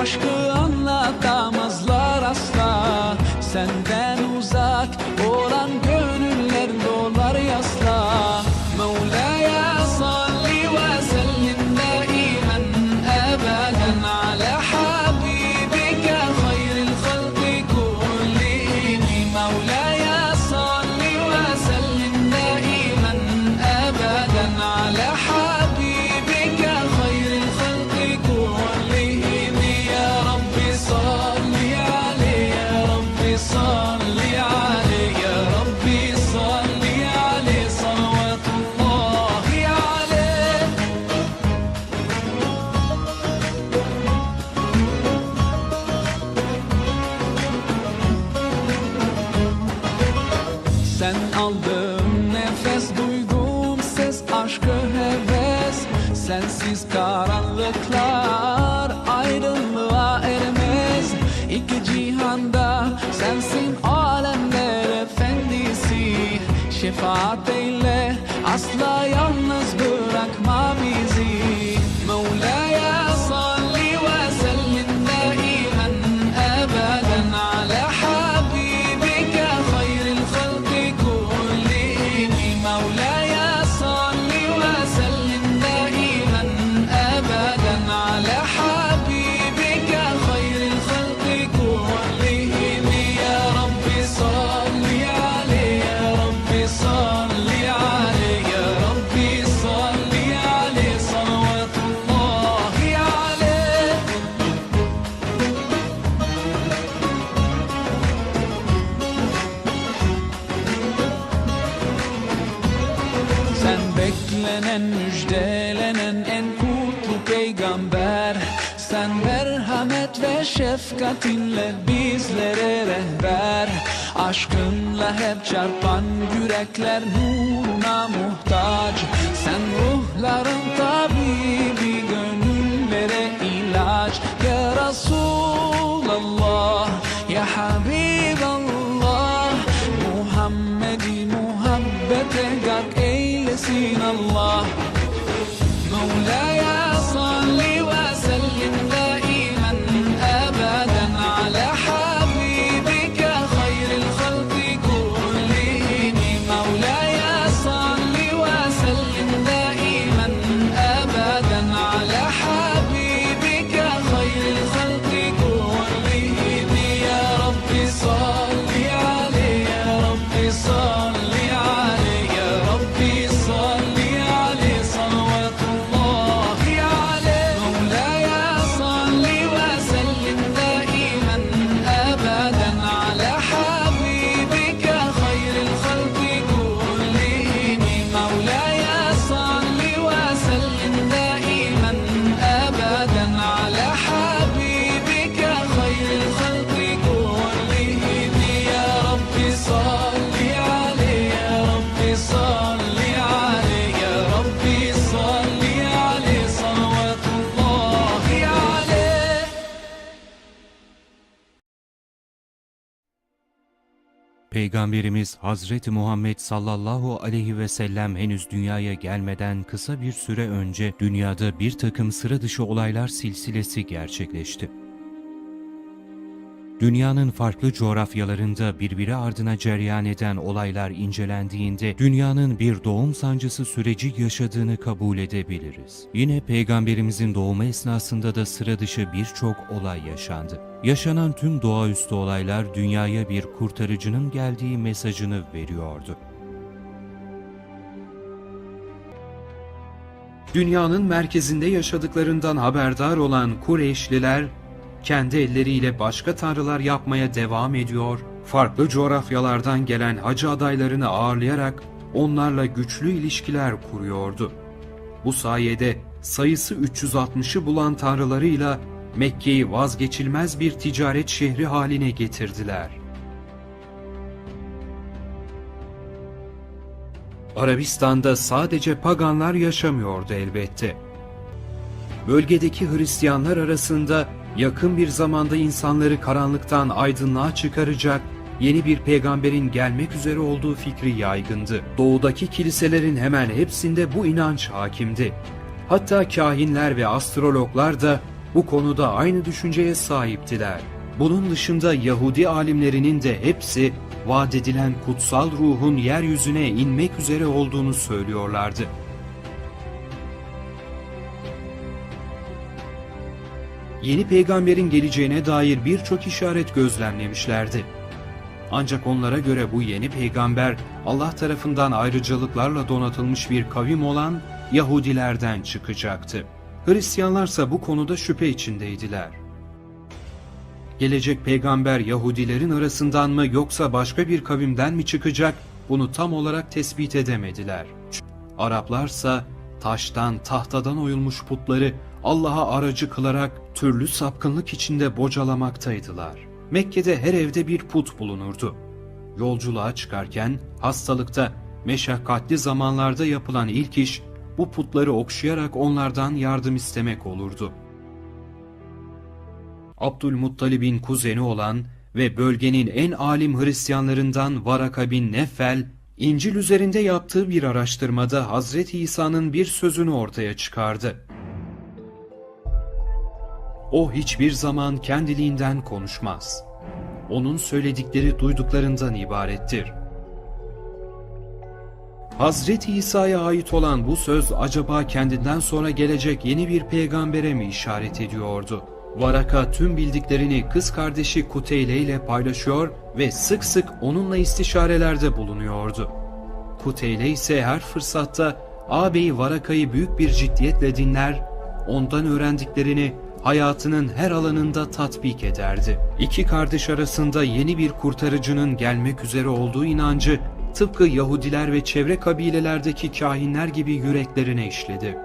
aşkı anlatamazlar Sen aldığım nefes duyduğum ses aşkı heves. Sensiz karanlıklar ayrılığa ermez. İki cihanda sensin alemler efendisi. Şefaat şefkatinle bizlere rehber. Aşkınla hep çarpan yürekler nuruna muhtaç. Sen ruhların Peygamberimiz Hazreti Muhammed sallallahu aleyhi ve sellem henüz dünyaya gelmeden kısa bir süre önce dünyada bir takım sıra dışı olaylar silsilesi gerçekleşti. Dünyanın farklı coğrafyalarında birbiri ardına cereyan eden olaylar incelendiğinde dünyanın bir doğum sancısı süreci yaşadığını kabul edebiliriz. Yine peygamberimizin doğumu esnasında da sıra dışı birçok olay yaşandı. Yaşanan tüm doğaüstü olaylar dünyaya bir kurtarıcının geldiği mesajını veriyordu. Dünyanın merkezinde yaşadıklarından haberdar olan Kureyşliler, kendi elleriyle başka tanrılar yapmaya devam ediyor, farklı coğrafyalardan gelen hacı adaylarını ağırlayarak onlarla güçlü ilişkiler kuruyordu. Bu sayede sayısı 360'ı bulan tanrılarıyla Mekke'yi vazgeçilmez bir ticaret şehri haline getirdiler. Arabistan'da sadece paganlar yaşamıyordu elbette. Bölgedeki Hristiyanlar arasında yakın bir zamanda insanları karanlıktan aydınlığa çıkaracak yeni bir peygamberin gelmek üzere olduğu fikri yaygındı. Doğudaki kiliselerin hemen hepsinde bu inanç hakimdi. Hatta kahinler ve astrologlar da bu konuda aynı düşünceye sahiptiler. Bunun dışında Yahudi alimlerinin de hepsi vaat edilen kutsal ruhun yeryüzüne inmek üzere olduğunu söylüyorlardı. Yeni peygamberin geleceğine dair birçok işaret gözlemlemişlerdi. Ancak onlara göre bu yeni peygamber Allah tarafından ayrıcalıklarla donatılmış bir kavim olan Yahudilerden çıkacaktı. Hristiyanlarsa bu konuda şüphe içindeydiler. Gelecek peygamber Yahudilerin arasından mı yoksa başka bir kavimden mi çıkacak bunu tam olarak tespit edemediler. Araplarsa taştan tahtadan oyulmuş putları Allah'a aracı kılarak türlü sapkınlık içinde bocalamaktaydılar. Mekke'de her evde bir put bulunurdu. Yolculuğa çıkarken hastalıkta, meşakkatli zamanlarda yapılan ilk iş bu putları okşayarak onlardan yardım istemek olurdu. Abdülmuttalib'in kuzeni olan ve bölgenin en alim Hristiyanlarından Varaka bin Neffel, İncil üzerinde yaptığı bir araştırmada Hazreti İsa'nın bir sözünü ortaya çıkardı. O hiçbir zaman kendiliğinden konuşmaz. Onun söyledikleri duyduklarından ibarettir. Hazreti İsa'ya ait olan bu söz acaba kendinden sonra gelecek yeni bir peygambere mi işaret ediyordu? Varaka tüm bildiklerini kız kardeşi Kuteyle ile paylaşıyor ve sık sık onunla istişarelerde bulunuyordu. Kuteyle ise her fırsatta ağabeyi Varaka'yı büyük bir ciddiyetle dinler, ondan öğrendiklerini hayatının her alanında tatbik ederdi. İki kardeş arasında yeni bir kurtarıcının gelmek üzere olduğu inancı tıpkı Yahudiler ve çevre kabilelerdeki kahinler gibi yüreklerine işledi.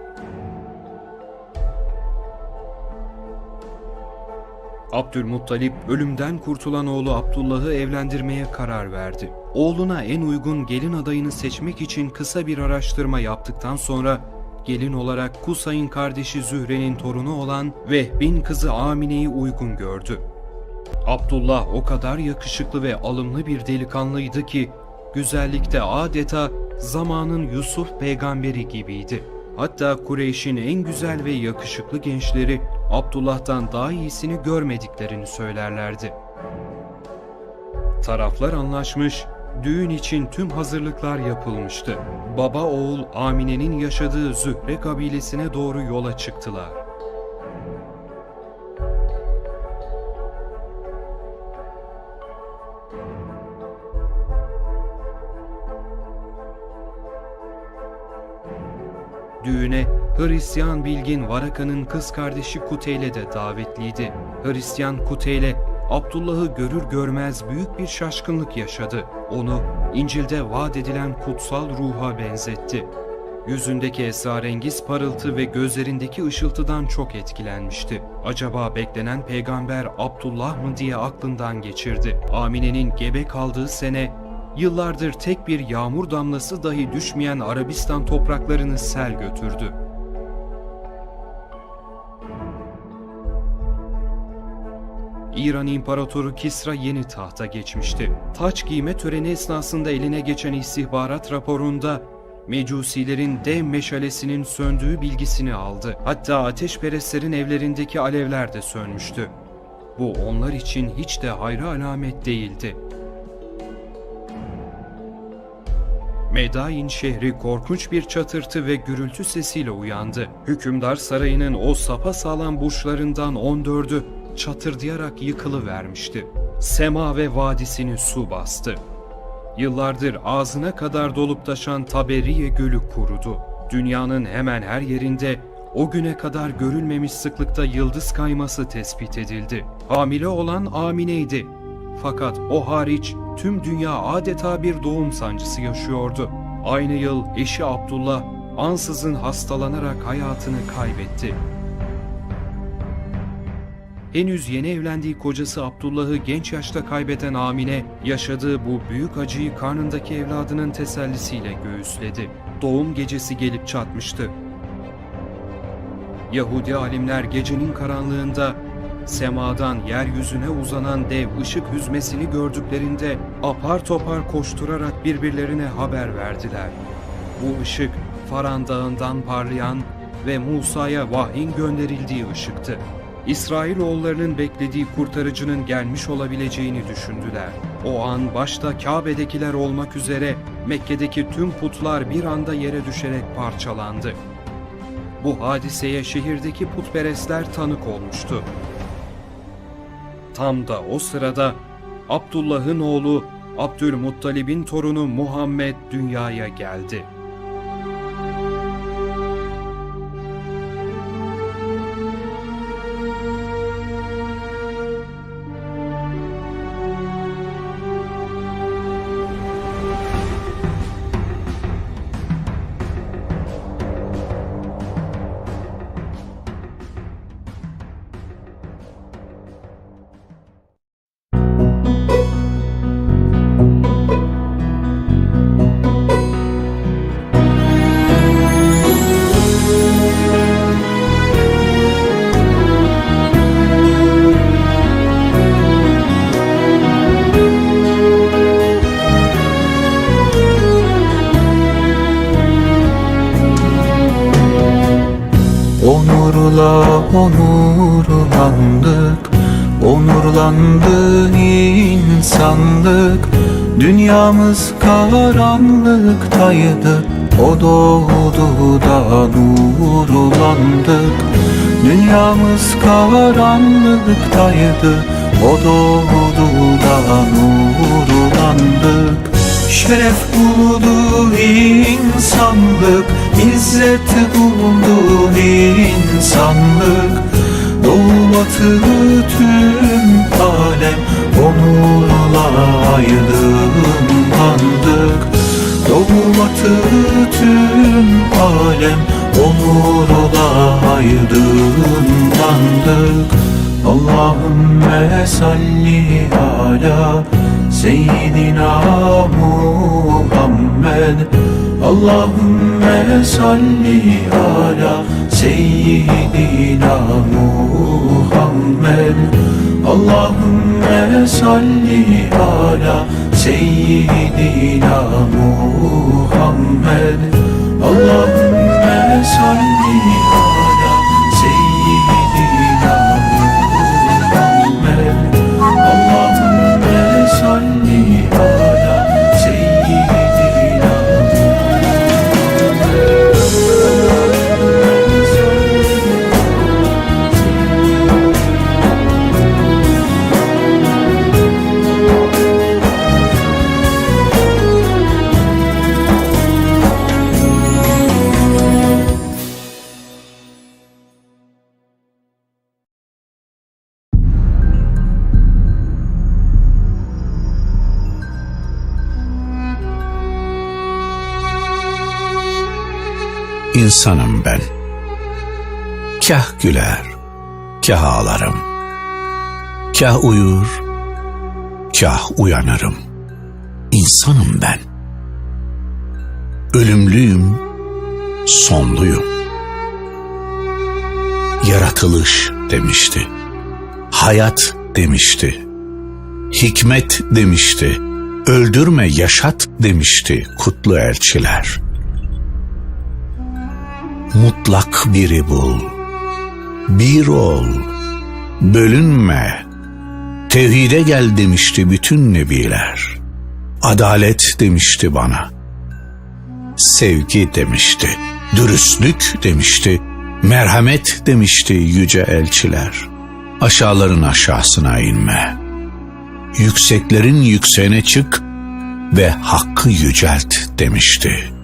Abdülmuttalip ölümden kurtulan oğlu Abdullah'ı evlendirmeye karar verdi. Oğluna en uygun gelin adayını seçmek için kısa bir araştırma yaptıktan sonra gelin olarak Kusay'ın kardeşi Zühre'nin torunu olan Vehbin kızı Amine'yi uygun gördü. Abdullah o kadar yakışıklı ve alımlı bir delikanlıydı ki güzellikte adeta zamanın Yusuf peygamberi gibiydi. Hatta Kureyş'in en güzel ve yakışıklı gençleri Abdullah'tan daha iyisini görmediklerini söylerlerdi. Taraflar anlaşmış, düğün için tüm hazırlıklar yapılmıştı. Baba oğul Amine'nin yaşadığı Zühre kabilesine doğru yola çıktılar. Düğüne Hristiyan bilgin Varaka'nın kız kardeşi Kuteyle de davetliydi. Hristiyan Kuteyle Abdullah'ı görür görmez büyük bir şaşkınlık yaşadı. Onu İncil'de vaat edilen kutsal ruha benzetti. Yüzündeki esrarengiz parıltı ve gözlerindeki ışıltıdan çok etkilenmişti. Acaba beklenen peygamber Abdullah mı diye aklından geçirdi. Amine'nin gebe kaldığı sene yıllardır tek bir yağmur damlası dahi düşmeyen Arabistan topraklarını sel götürdü. İran İmparatoru Kisra yeni tahta geçmişti. Taç giyme töreni esnasında eline geçen istihbarat raporunda Mecusilerin dev meşalesinin söndüğü bilgisini aldı. Hatta ateşperestlerin evlerindeki alevler de sönmüştü. Bu onlar için hiç de hayra alamet değildi. Medain şehri korkunç bir çatırtı ve gürültü sesiyle uyandı. Hükümdar sarayının o sapasağlam burçlarından 14'ü çatırdayarak yıkılıvermişti. Sema ve vadisini su bastı. Yıllardır ağzına kadar dolup taşan Taberiye Gölü kurudu. Dünyanın hemen her yerinde o güne kadar görülmemiş sıklıkta yıldız kayması tespit edildi. Hamile olan Amine'ydi. Fakat o hariç tüm dünya adeta bir doğum sancısı yaşıyordu. Aynı yıl eşi Abdullah ansızın hastalanarak hayatını kaybetti. Henüz yeni evlendiği kocası Abdullah'ı genç yaşta kaybeden Amine, yaşadığı bu büyük acıyı karnındaki evladının tesellisiyle göğüsledi. Doğum gecesi gelip çatmıştı. Yahudi alimler gecenin karanlığında Semadan yeryüzüne uzanan dev ışık hüzmesini gördüklerinde apar topar koşturarak birbirlerine haber verdiler. Bu ışık Faran Dağı'ndan parlayan ve Musa'ya vahyin gönderildiği ışıktı. İsrailoğullarının beklediği kurtarıcının gelmiş olabileceğini düşündüler. O an başta Kabe'dekiler olmak üzere Mekke'deki tüm putlar bir anda yere düşerek parçalandı. Bu hadiseye şehirdeki putperestler tanık olmuştu. Tam da o sırada Abdullah'ın oğlu Abdülmuttalib'in torunu Muhammed dünyaya geldi. Karanlıktaydı O doğdu da nurlandık Şeref buldu insanlık İzzet buldu insanlık. Doğu batı tüm alem Onurla aydınlandık Doğu batı tüm alem Onurla aydınlandık Allahümme salli ala Seyyidina Muhammed. Allahümme salli ala Seyyidina Muhammed. Allahümme salli ala Seyyidina Muhammed. Allahümme salli ala İnsanım ben. Kah güler, kah ağlarım. Kah uyur, kah uyanırım. İnsanım ben. Ölümlüyüm, sonluyum. Yaratılış demişti. Hayat demişti. Hikmet demişti. Öldürme yaşat demişti kutlu elçiler.'' Mutlak biri bul. Bir ol, bölünme. Tevhide gel demişti bütün nebiler. Adalet demişti bana. Sevgi demişti. Dürüstlük demişti. Merhamet demişti yüce elçiler. Aşağıların aşağısına inme. Yükseklerin yükseğine çık ve hakkı yücelt demişti.''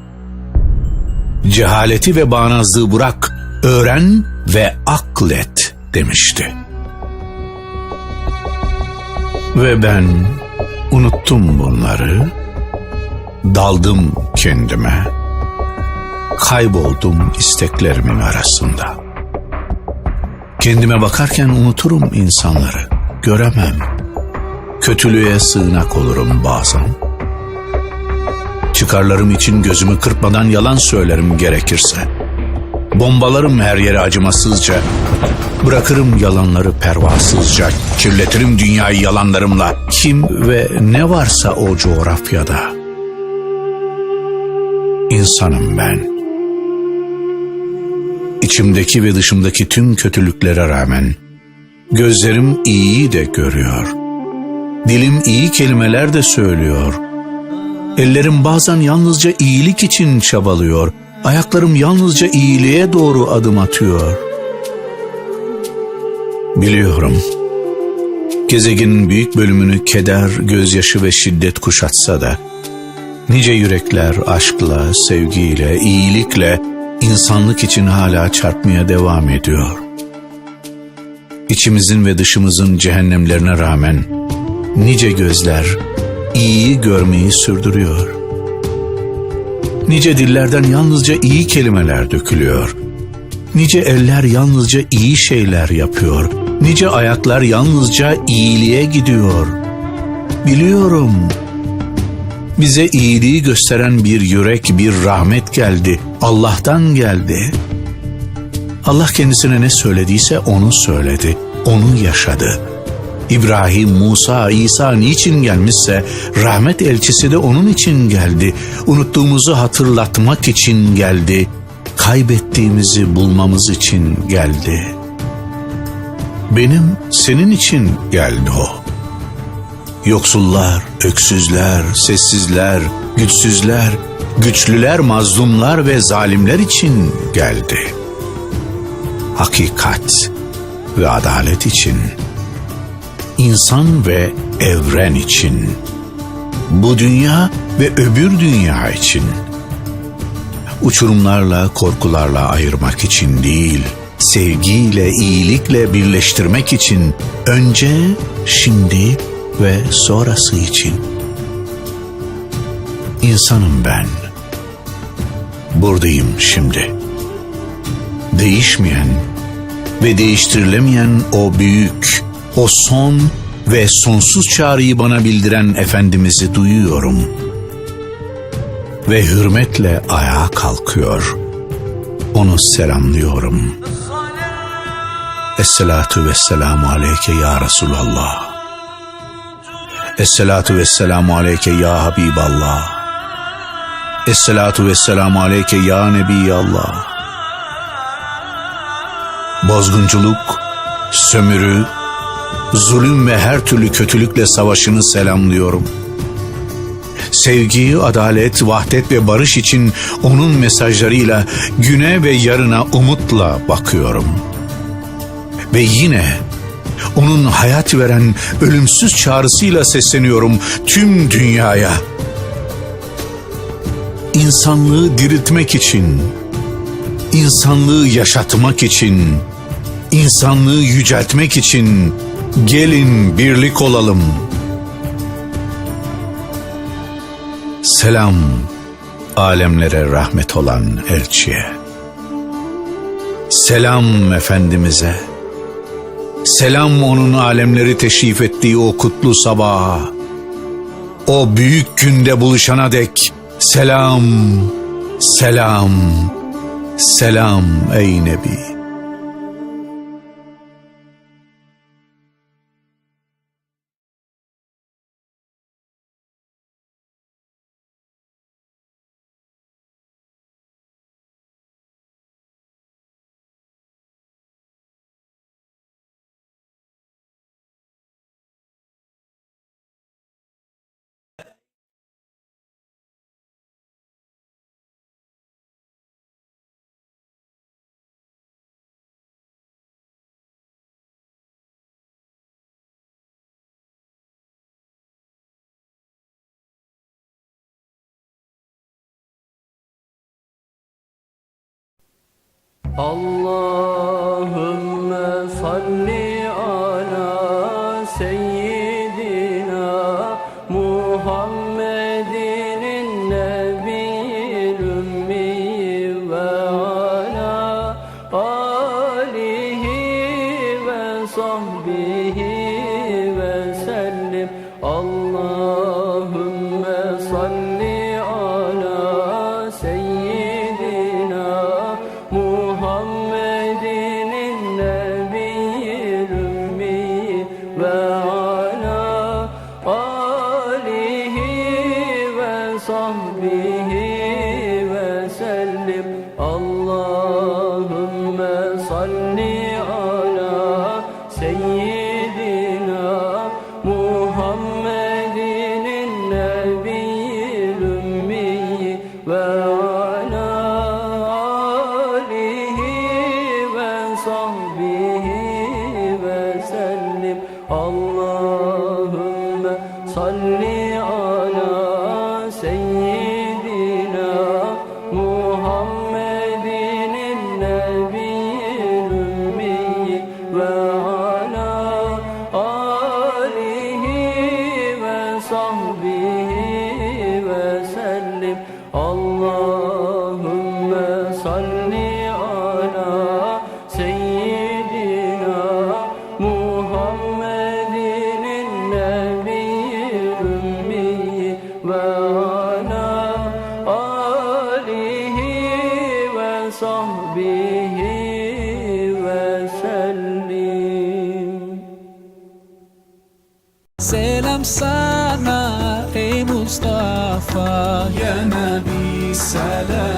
Cehaleti ve bağnazlığı bırak, öğren ve aklet demişti. Ve ben unuttum bunları, daldım kendime, kayboldum isteklerimin arasında. Kendime bakarken unuturum insanları, göremem. Kötülüğe sığınak olurum bazen. Çıkarlarım için gözümü kırpmadan yalan söylerim gerekirse. Bombalarım her yere acımasızca. Bırakırım yalanları pervasızca, kirletirim dünyayı yalanlarımla. Kim ve ne varsa o coğrafyada. İnsanım ben. İçimdeki ve dışımdaki tüm kötülüklere rağmen gözlerim iyiyi de görüyor. Dilim iyi kelimeler de söylüyor. Ellerim bazen yalnızca iyilik için çabalıyor. Ayaklarım yalnızca iyiliğe doğru adım atıyor. Biliyorum. Gezegenin büyük bölümünü keder, gözyaşı ve şiddet kuşatsa da nice yürekler aşkla, sevgiyle, iyilikle insanlık için hala çarpmaya devam ediyor. İçimizin ve dışımızın cehennemlerine rağmen nice gözler iyiyi görmeyi sürdürüyor. Nice dillerden yalnızca iyi kelimeler dökülüyor. Nice eller yalnızca iyi şeyler yapıyor. Nice ayaklar yalnızca iyiliğe gidiyor. Biliyorum. Bize iyiliği gösteren bir yürek, bir rahmet geldi. Allah'tan geldi. Allah kendisine ne söylediyse onu söyledi. Onu yaşadı. İbrahim, Musa, İsa niçin gelmişse rahmet elçisi de onun için geldi. Unuttuğumuzu hatırlatmak için geldi. Kaybettiğimizi bulmamız için geldi. Benim senin için geldi o. Yoksullar, öksüzler, sessizler, güçsüzler, güçlüler, mazlumlar ve zalimler için geldi. Hakikat ve adalet için, insan ve evren için, bu dünya ve öbür dünya için, uçurumlarla, korkularla ayırmak için değil, sevgiyle, iyilikle birleştirmek için, önce, şimdi ve sonrası için. İnsanım ben. Buradayım şimdi. Değişmeyen ve değiştirilemeyen o büyük, o son ve sonsuz çağrıyı bana bildiren Efendimiz'i duyuyorum. Ve hürmetle ayağa kalkıyor. Onu selamlıyorum. Esselatu vesselamu aleyke ya Resulallah. Esselatu vesselamu aleyke ya Habiballah. Esselatu vesselamu aleyke ya Nebiyallah. Bozgunculuk, sömürü, zulüm ve her türlü kötülükle savaşını selamlıyorum. Sevgi, adalet, vahdet ve barış için onun mesajlarıyla güne ve yarına umutla bakıyorum. Ve yine onun hayat veren ölümsüz çağrısıyla sesleniyorum tüm dünyaya. İnsanlığı diriltmek için, insanlığı yaşatmak için, insanlığı yüceltmek için gelin birlik olalım. Selam alemlere rahmet olan elçiye. Selam Efendimiz'e. Selam onun alemleri teşrif ettiği o kutlu sabaha. O büyük günde buluşana dek selam, selam, selam ey Nebi. Allahümme salli Allah'ım. Sana ey Mustafa Ya Nabi selam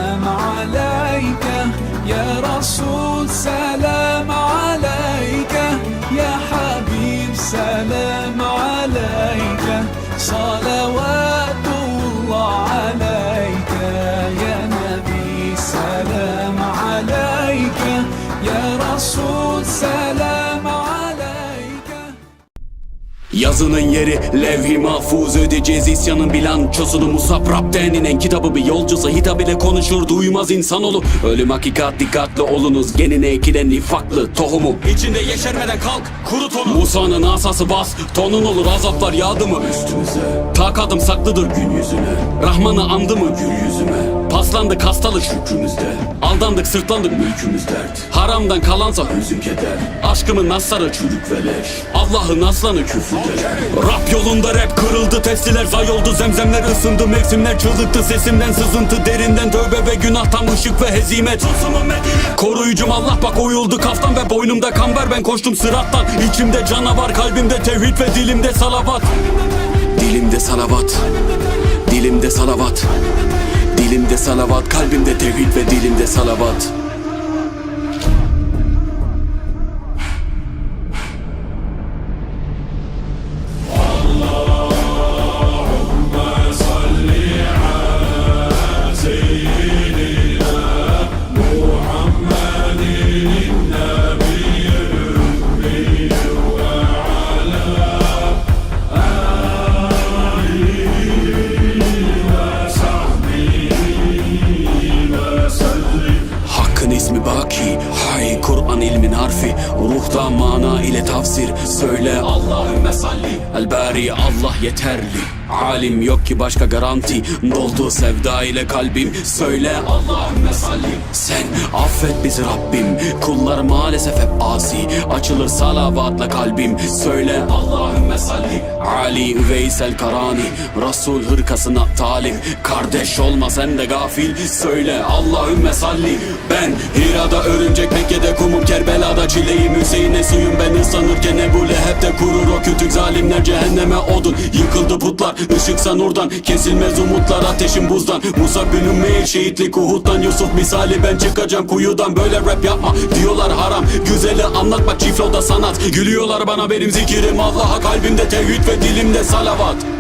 Yazının yeri levh-i mahfuz ödeyeceğiz isyanın bilançosunu. Musab Rab'den inen kitabı bir yolcusu. Hitap ile konuşur duymaz insanoğlu Ölüm hakikat dikkatli olunuz. Genine ekilen nifaklı tohumu. İçinde yeşermeden kalk kurut onu. Musa'nın asası bas tonun olur. Azaplar yağdı mı? Üstümüze Takadım saklıdır gün yüzüne. Rahman'ı andı mı? Gül yüzüme Paslandık hastalık şükrümüzde. Aldandık sırtlandık mülkümüz dert. Haramdan kalansa hüzün keder. Aşkımın nasları çürük ve leş Allah'ın aslanı küfreder Rap yolunda rap kırıldı testiler zay oldu. Zemzemler ısındı mevsimler çığlıktı. Sesimden sızıntı derinden tövbe ve günahtan ışık ve hezimet. Koruyucum Allah bak oyuldu kaftan ve boynumda kamber. Ben koştum sırattan. İçimde canavar kalbimde tevhid ve dilimde salavat Dilimde salavat. Dilimde salavat. Dilimde salavat Kalbimde tevhid ve dilimde salavat başka garanti. Doldu sevda ile kalbim. Söyle Allahümme salli Sen. Affet bizi Rabbim. Kullar maalesef hep asi. Açılır salavatla kalbim. Söyle Allahümme salli. Ali Veysel Karani. Resul hırkasına talip. Kardeş olma sen de gafil. Söyle Allahümme salli. Ben Hira'da örümcek Mekke'de kumum. Kerbela'da çileyim Hüseyin'e suyum. Ben ıslanırken Ebu Leheb'de kurur. O kütük zalimler Cehenneme odun. Yıkıldı putlar ışıksa nurdan Kesilmez umutlar ateşin buzdan. Musa bin Ümeyr şehitlik Uhud'dan. Yusuf misali ben çıkacağım kuyudan Böyle rap yapma. Diyorlar haram Güzeli anlatmak çifloda sanat. Gülüyorlar bana benim zikirim Allah'a kalbimde tevhid ve dilimde salavat